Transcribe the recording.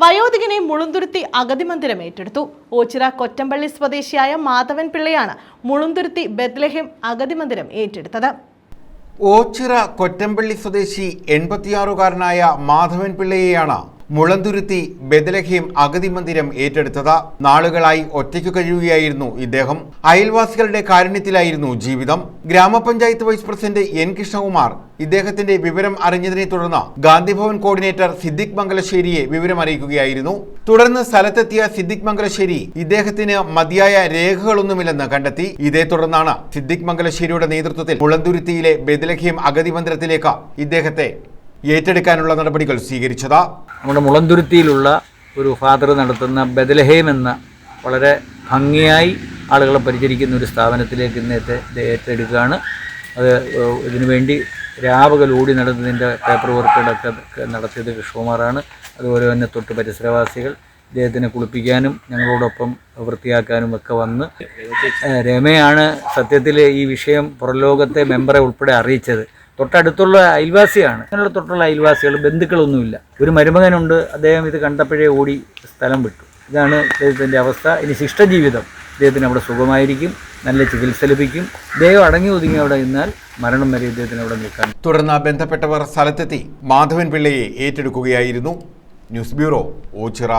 വയോധികനെ മുളുന്തുരുത്തി അഗതിമന്ദിരം ഏറ്റെടുത്തു. ഓച്ചിറ കൊറ്റമ്പള്ളി സ്വദേശിയായ മാധവൻ പിള്ളയാണ് മുളുന്തുരുത്തി ബദ്ലഹേം അഗതിമന്ദിരം ഏറ്റെടുത്തത്. ഓച്ചിറ കൊറ്റമ്പള്ളി സ്വദേശി എൺപത്തിയാറുകാരനായ മാധവൻ പിള്ളയെയാണ് മുളന്തുരുത്തി ബദലഹീം അഗതി മന്ദിരം ഏറ്റെടുത്തത് നാളുകളായി ഒറ്റയ്ക്കു കഴിയുകയായിരുന്നു ഇദ്ദേഹം. അയൽവാസികളുടെ കാരുണ്യത്തിലായിരുന്നു ജീവിതം. ഗ്രാമപഞ്ചായത്ത് വൈസ് പ്രസിഡന്റ് എൻ കൃഷ്ണകുമാർ ഇദ്ദേഹത്തിന്റെ വിവരം അറിഞ്ഞതിനെ തുടർന്ന് ഗാന്ധിഭവൻ കോർഡിനേറ്റർ സിദ്ദിഖ് മംഗലശ്ശേരിയെ വിവരം അറിയിക്കുകയായിരുന്നു. തുടർന്ന് സ്ഥലത്തെത്തിയ സിദ്ദിഖ് മംഗലശ്ശേരി ഇദ്ദേഹത്തിന് മതിയായ രേഖകളൊന്നുമില്ലെന്ന് കണ്ടെത്തി. ഇതേ തുടർന്നാണ് സിദ്ദിഖ് മംഗലശ്ശേരിയുടെ നേതൃത്വത്തിൽ മുളന്തുരുത്തിയിലെ ബദലഹീം അഗതി മന്ദിരത്തിലേക്ക് ഇദ്ദേഹത്തെ ഏറ്റെടുക്കാനുള്ള നടപടികൾ സ്വീകരിച്ചത്. നമ്മുടെ മുളന്തുരുത്തിയിലുള്ള ഒരു ഫാദർ നടത്തുന്ന ബദലഹേം എന്ന വളരെ ഭംഗിയായി ആളുകളെ പരിചരിക്കുന്ന ഒരു സ്ഥാപനത്തിലേക്ക് ഇന്നത്തെ ഏറ്റെടുക്കുകയാണ്. അത് ഇതിനുവേണ്ടി രാപകൽ ഓടി നടന്നതിന്റെ പേപ്പർ വർക്കുകളൊക്കെ നടത്തിയത് കൃഷ്ണകുമാറാണ് അതുപോലെ തന്നെ തൊട്ട് പരിസരവാസികൾ ഇദ്ദേഹത്തിനെ കുളിപ്പിക്കാനും ഞങ്ങളോടൊപ്പം വൃത്തിയാക്കാനും ഒക്കെ വന്ന് രമയാണ് സത്യത്തിൽ ഈ വിഷയം പുറലോകത്തെ മെമ്പറെ ഉൾപ്പെടെ അറിയിച്ചത്. തൊട്ടടുത്തുള്ള അയൽവാസിയാണ്. അങ്ങനെയുള്ള തൊട്ടുള്ള അയൽവാസികൾ ബന്ധുക്കളൊന്നുമില്ല. ഒരു മരുമകനുണ്ട്. അദ്ദേഹം ഇത് കണ്ടപ്പോഴേ ഓടി സ്ഥലം വിട്ടു. ഇതാണ് ഇദ്ദേഹത്തിന്റെ അവസ്ഥ. ഇനി ശിഷ്ടജീവിതം. അദ്ദേഹത്തിന് അവിടെ സുഖമായിരിക്കും. നല്ല ചികിത്സ ലഭിക്കും. ഇദ്ദേഹം അടങ്ങി ഒതുങ്ങി അവിടെ നിന്നാൽ മരണം വരെ ഇദ്ദേഹത്തിന് അവിടെ നിൽക്കാൻ തുടർന്ന് ബന്ധപ്പെട്ടവർ സ്ഥലത്തെത്തി. മാധവൻ പിള്ളയെ ഏറ്റെടുക്കുകയായിരുന്നു. News bureau Ochira.